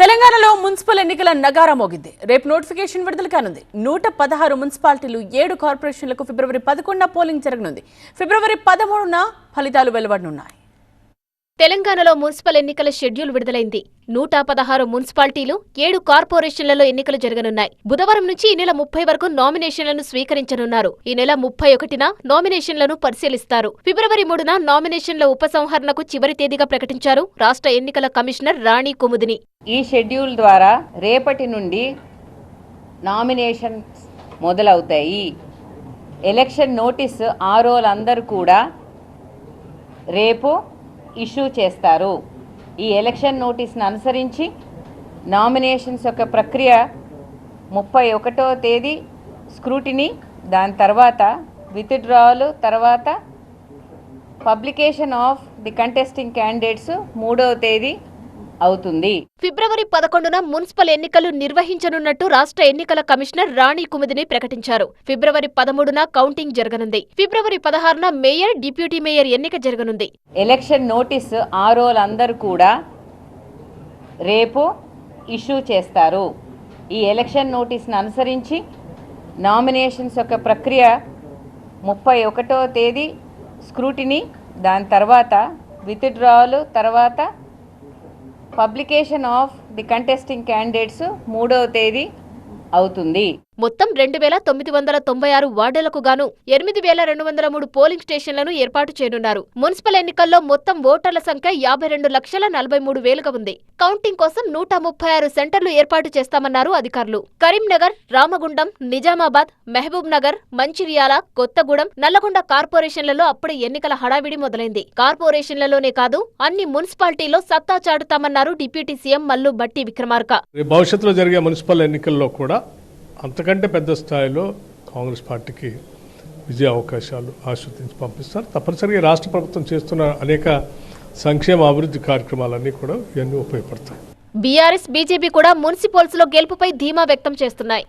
తెలంగాణలో మున్సిపల్ ఎన్నికల నగారా మోగింది. రేపు నోటిఫికేషన్ విడుదల కానుంది. నూట పదహారు మున్సిపాలిటీలు ఏడు కార్పొరేషన్లకు ఫిబ్రవరి పదకొండున పోలింగ్ జరగనుంది. ఫిబ్రవరి పదమూడున ఫలితాలు వెలువడనున్నాయి. తెలంగాణలో మున్సిపల్ ఎన్నికల షెడ్యూల్ విడుదలైంది. నూట పదహారు మున్సిపాలిటీలు ఏడు కార్పొరేషన్లలో ఎన్నికలు జరగనున్నాయి. బుధవారం నుంచి ఈ నెల ముప్పై వరకు నామినేషన్లను స్వీకరించనున్నారు. ఈ నెల ముప్పై ఒకటిన నామినేషన్లను పరిశీలిస్తారు. ఫిబ్రవరి మూడున నామినేషన్ల ఉపసంహరణకు చివరి తేదీగా ప్రకటించారు రాష్ట్ర ఎన్నికల కమిషనర్ రాణి కుముదిని. ఈ షెడ్యూల్ ద్వారా రేపటి నుండి నామినేషన్ మొదలవుతాయి. ఎలక్షన్ నోటీస్ ఆరోలందరూ కూడా రేపు ఇష్యూ చేస్తారు. ఈ ఎలక్షన్ నోటీస్ను అనుసరించి నామినేషన్స్ యొక్క ప్రక్రియ ముప్పై ఒకటో తేదీ స్క్రూటినీ దాని తర్వాత విత్డ్రావల్ తర్వాత publication of the contesting candidates మూడవ తేదీ అవుతుంది. ఫిబ్రవరి పదకొండున మున్సిపల్ ఎన్నికలు నిర్వహించనున్నట్టు రాష్ట్ర ఎన్నికల కమిషనర్ రాణి కుముదిని ప్రకటించారు. ఫిబ్రవరి పదమూడున కౌంటింగ్ జరగనుంది. ఫిబ్రవరి పదహారున మేయర్ డిప్యూటీ మేయర్ ఎన్నిక జరగనుంది. ఎలక్షన్ నోటీస్ ఆరోలందరూ కూడా రేపు ఇష్యూ చేస్తారు. ఈ ఎలక్షన్ నోటీస్ను అనుసరించి నామినేషన్స్ యొక్క ప్రక్రియ ముప్పై ఒకటో తేదీ స్క్రూటినీ దాని తర్వాత విత్డ్రావల్ తర్వాత publication of the contesting candidates మూడవ తేదీ అవుతుంది. మొత్తం రెండు వేల తొమ్మిది వందల తొంభై ఆరు వార్డులకు గాను ఎనిమిది వేల రెండు వందల మూడు పోలింగ్ స్టేషన్లను ఏర్పాటు చేయనున్నారు. మున్సిపల్ ఎన్నికల్లో మొత్తం ఓటర్ల సంఖ్య యాభై రెండు లక్షల నలభై మూడు వేలుగా ఉంది. కౌంటింగ్ కోసం నూట ముప్పై ఆరు సెంటర్లు ఏర్పాటు చేస్తామన్నారు అధికారులు. కరీంనగర్ రామగుండం నిజామాబాద్ మహబూబ్ నగర్ మంచిర్యాల కొత్తగూడెం నల్లగొండ కార్పొరేషన్లలో అప్పుడే ఎన్నికల హడావిడి మొదలైంది. కార్పొరేషన్లలోనే కాదు అన్ని మున్సిపాలిటీల్లో సత్తా చాటుతామన్నారు డిప్యూటీ సీఎం మల్లు బట్టి విక్రమార్క. భవిష్యత్తులో జరిగే మున్సిపల్ ఎన్నికల్లో కూడా అంతకంటే పెద్ద స్థాయిలో కాంగ్రెస్ పార్టీకి విజయ అవకాశాలు ఆశ్రదించి పంపిస్తారు. తప్పనిసరిగా రాష్ట్ర ప్రభుత్వం చేస్తున్న అనేక సంక్షేమ అభివృద్ధి కార్యక్రమాలన్నీ కూడా ఇవన్నీ ఉపయోగపడతాయి. బీఆర్ఎస్ బీజేపీ కూడా మున్సిపల్స్లో గెలుపుపై ధీమా వ్యక్తం చేస్తున్నాయి.